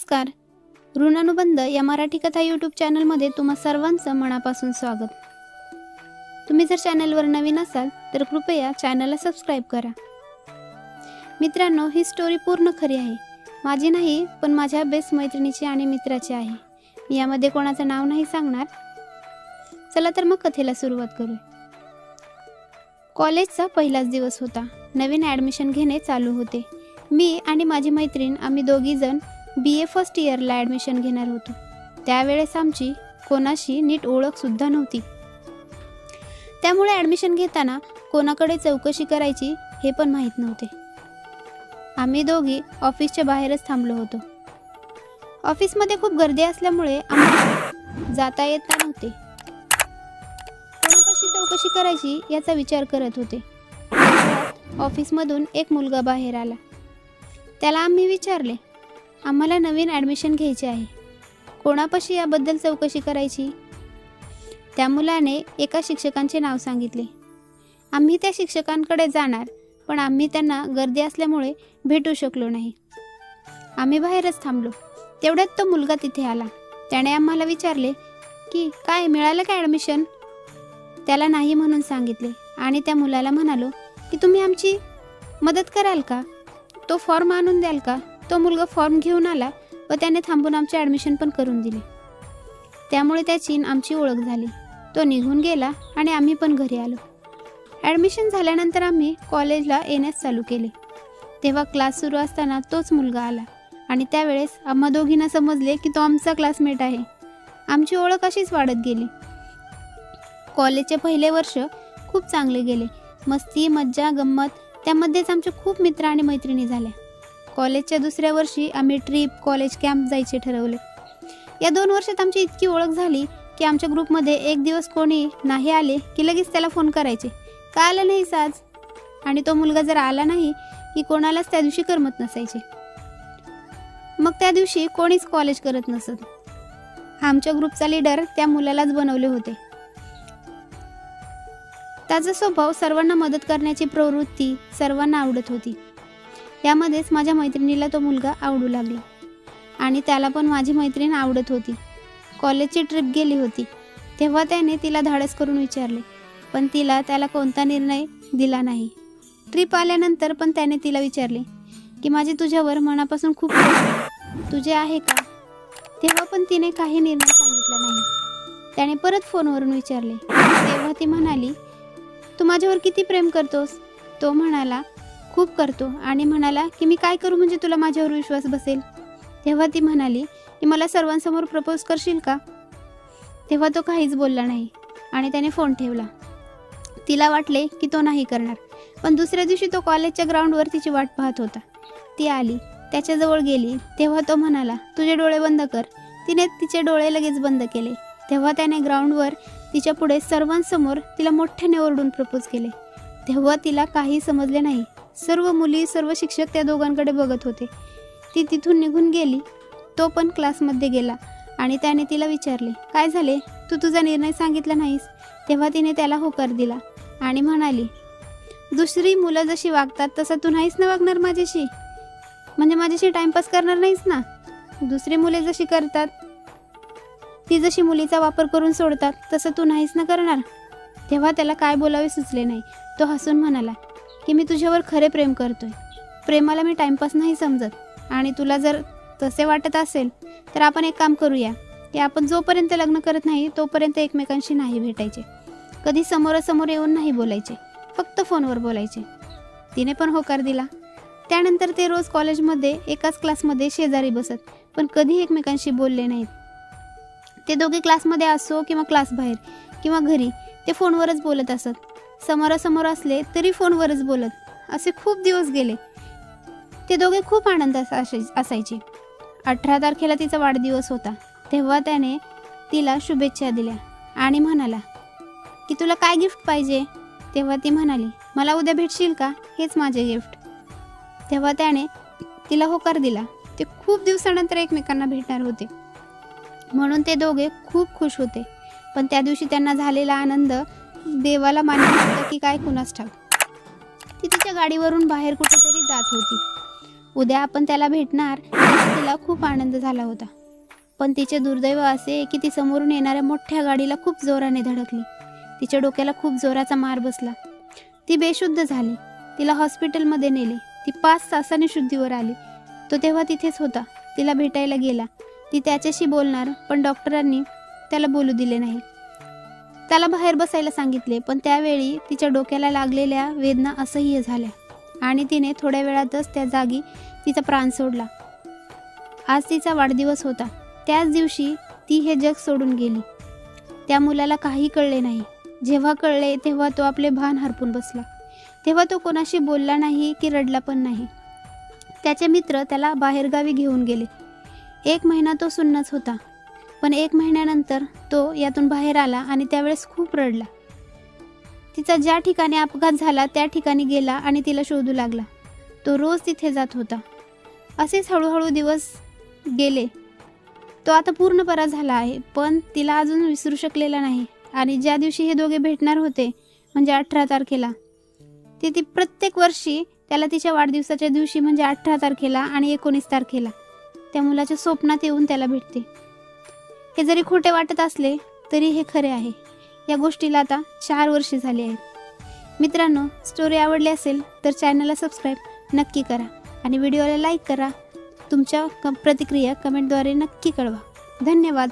नमस्कार. ऋणानुबंध या मराठी कथा यूट्यूब चॅनलमध्ये तुम्हा सर्वांचं मनापासून स्वागत. तुम्ही जर चॅनलवर नवीन असाल तर कृपया चॅनलला सबस्क्राईब करा. मित्रांनो ही स्टोरी पूर्ण खरी आहे. माझी नाही पण माझ्या बेस्ट मैत्रिणीची आणि मित्राची आहे. मी यामध्ये कोणाचं नाव नाही सांगणार. चला तर मग कथेला सुरुवात करू. कॉलेजचा पहिलाच दिवस होता. नवीन ॲडमिशन घेणे चालू होते. मी आणि माझी मैत्रीण आम्ही दोघीजण बी ए फर्स्ट इयरला ॲडमिशन घेणार होतो. त्यावेळेस आमची कोणाशी नीट ओळखसुद्धा नव्हती. त्यामुळे ॲडमिशन घेताना कोणाकडे चौकशी करायची हे पण माहीत नव्हते. आम्ही दोघी ऑफिसच्या बाहेरच थांबलो होतो. ऑफिसमध्ये खूप गर्दी असल्यामुळे आम्हाला जाता येत नव्हते. कोणापाशी चौकशी करायची याचा विचार करत होते. ऑफिसमधून एक मुलगा बाहेर आला. त्याला आम्ही विचारले आम्हाला नवीन ॲडमिशन घ्यायचे आहे. कोणापाशी याबद्दल चौकशी करायची? त्या मुलाने एका शिक्षकांचे नाव सांगितले. आम्ही त्या शिक्षकांकडे जाणार पण आम्ही त्यांना गर्दी असल्यामुळे भेटू शकलो नाही. आम्ही बाहेरच थांबलो. तेवढ्यात तो मुलगा तिथे आला. त्याने आम्हाला विचारले की काय मिळालं का ॲडमिशन त्याला नाही म्हणून सांगितले. आणि त्या मुलाला म्हणालो की तुम्ही आमची मदत कराल का? तो फॉर्म आणून द्याल का? तो मुलगा फॉर्म घेऊन आला व त्याने थांबून आमचे ॲडमिशन पण करून दिले. त्यामुळे त्याची आमची ओळख झाली. तो निघून गेला आणि आम्ही पण घरी आलो. ॲडमिशन झाल्यानंतर आम्ही कॉलेजला येण्यास चालू केले. तेव्हा क्लास सुरू असताना तोच मुलगा आला आणि त्यावेळेस आम्हा दोघींना समजले की तो आमचा क्लासमेट आहे. आमची ओळख अशीच वाढत गेली. कॉलेजचे पहिले वर्ष खूप चांगले गेले. मस्ती मज्जा गंमत त्यामध्येच आमचे खूप मित्र आणि मैत्रिणी झाल्या. कॉलेजच्या दुसऱ्या वर्षी आम्ही ट्रिप कॉलेज कॅम्प जायचे ठरवले. या दोन वर्षात आमची इतकी ओळख झाली की आमच्या ग्रुपमध्ये एक दिवस कोणी नाही आले की लगेच त्याला फोन करायचे. का आलं नाही आज? आणि तो मुलगा जर आला नाही की कोणालाच त्या दिवशी करमत नसायचे. मग त्या दिवशी कोणीच कॉलेज करत नसत. आमच्या ग्रुपचा लीडर त्या मुलालाच बनवले होते. त्याचा स्वभाव सर्वांना मदत करण्याची प्रवृत्ती सर्वांना आवडत होती. यामध्येच माझ्या मैत्रिणीला तो मुलगा आवडू लागला. आणि त्याला पण माझी मैत्रीण आवडत होती. कॉलेजची ट्रिप गेली होती. तेव्हा त्याने तिला धाडस करून विचारले पण तिला त्याला कोणता निर्णय दिला नाही. ट्रिप आल्यानंतर पण त्याने तिला विचारले की माझे तुझ्यावर मनापासून खूप प्रेम तुझे आहे का? तेव्हा पण तिने काही निर्णय सांगितला नाही. त्याने परत फोनवरून विचारले तेव्हा ती म्हणाली तू माझ्यावर किती प्रेम करतोस? तो म्हणाला खूप करतो आणि म्हणाला की मी काय करू म्हणजे तुला माझ्यावर विश्वास बसेल? तेव्हा ती म्हणाली की मला सर्वांसमोर प्रपोज करशील का? तेव्हा तो काहीच बोलला नाही आणि त्याने फोन ठेवला. तिला वाटले की तो नाही करणार पण दुसऱ्या दिवशी तो कॉलेजच्या ग्राउंडवर तिची वाट पाहत होता. ती आली त्याच्याजवळ गेली तेव्हा तो म्हणाला तुझे डोळे बंद कर. तिने तिचे डोळे लगेच बंद केले. तेव्हा त्याने ग्राउंडवर तिच्या पुढे सर्वांसमोर तिला मोठ्याने ओरडून प्रपोज केले. तेव्हा तिला काही समजले नाही. सर्व मुली सर्व शिक्षक त्या दोघांकडे बघत होते. ती तिथून निघून गेली. तो पण क्लासमध्ये गेला आणि त्याने तिला विचारले काय झाले? तू तुझा निर्णय सांगितला नाहीस. तेव्हा तिने त्याला होकार दिला आणि म्हणाली दुसरी मुलं जशी वागतात तसं तू नाहीच ना वागणार माझ्याशी? म्हणजे माझ्याशी टाइमपास करणार नाहीस ना? दुसरी मुले जशी करतात ती जशी मुलीचा वापर करून सोडतात तसं तू नाहीच ना करणार? तेव्हा त्याला काय बोलावे सुचले नाही. तो हसून म्हणाला की मी तुझ्यावर खरे प्रेम करतोय. प्रेमाला मी टाइमपास नाही समजत. आणि तुला जर तसे वाटत असेल तर आपण एक काम करूया की आपण जोपर्यंत लग्न करत नाही तोपर्यंत एकमेकांशी नाही भेटायचे. कधी समोरासमोर येऊन नाही बोलायचे फक्त फोनवर बोलायचे. तिने पण होकार दिला. त्यानंतर ते रोज कॉलेजमध्ये एकाच क्लासमध्ये शेजारी बसत पण कधी एकमेकांशी बोलले नाहीत. ते दोघे क्लासमध्ये असो किंवा क्लास बाहेर किंवा घरी ते फोनवरच बोलत असत. समोरासमोर असले तरी फोनवरच बोलत. असे खूप दिवस गेले. ते दोघे खूप आनंदात असाय असायचे. अठरा तारखेला तिचा वाढदिवस होता. तेव्हा त्याने तिला शुभेच्छा दिल्या आणि म्हणाला की तुला काय गिफ्ट पाहिजे? तेव्हा ती म्हणाली मला उद्या भेटशील का? हेच माझे गिफ्ट. तेव्हा त्याने तिला होकार दिला. ते खूप दिवसानंतर एकमेकांना भेटणार होते. म्हणून ते दोघे खूप खुश होते. पण त्या दिवशी त्यांना झालेला आनंद देवाला मान्य होतं की काय कुणास ठाऊक. ती तिच्या गाडीवरून बाहेर कुठेतरी जात होती. उद्या आपण त्याला भेटणार तिला तिला खूप आनंद झाला होता. पण तिचे दुर्दैव असे की ती समोरून येणाऱ्या मोठ्या गाडीला खूप जोराने धडकली. तिच्या डोक्याला खूप जोराचा मार बसला. ती बेशुद्ध झाली. तिला हॉस्पिटलमध्ये नेले. ती पाच तासाने शुद्धीवर आली. तो तेव्हा तिथेच होता. तिला भेटायला गेला. ती त्याच्याशी बोलणार पण डॉक्टरांनी त्याला बोलू दिले नाही. त्याला बाहेर बसायला सांगितले पण त्यावेळी तिच्या डोक्याला लागलेल्या वेदना असह्य झाल्या आणि तिने थोड्या वेळातच त्या जागी तिचा प्राण सोडला. आज तिचा वाढदिवस होता. त्याच दिवशी ती हे जग सोडून गेली. त्या मुलाला काही कळले नाही. जेव्हा कळले तेव्हा तो आपले भान हरपून बसला. तेव्हा तो कोणाशी बोलला नाही की रडला पण नाही. त्याचे मित्र त्याला बाहेरगावी घेऊन गेले. एक महिना तो सुन्नच होता. पण एक महिन्यानंतर तो यातून बाहेर आला आणि त्यावेळेस खूप रडला. तिचा ज्या ठिकाणी अपघात झाला त्या ठिकाणी गेला आणि तिला शोधू लागला. तो रोज तिथे जात होता. असेच हळूहळू दिवस गेले. तो आता पूर्ण बरा झाला आहे पण तिला अजून विसरू शकलेला नाही. आणि ज्या दिवशी हे दोघे भेटणार होते म्हणजे अठरा तारखेला ती ती प्रत्येक वर्षी त्याला तिच्या वाढदिवसाच्या दिवशी म्हणजे अठरा तारखेला आणि एकोणीस तारखेला त्या मुलाच्या स्वप्नात येऊन त्याला भेटते. हे जरी खोटे वाटत असले तरी हे खरे आहे. या गोष्टीला आता चार वर्षे झाली आहेत. मित्रांनो स्टोरी आवडली असेल तर चॅनलला सबस्क्राईब नक्की करा आणि व्हिडिओला लाईक करा. तुमच्या क प्रतिक्रिया कमेंटद्वारे नक्की कळवा. धन्यवाद.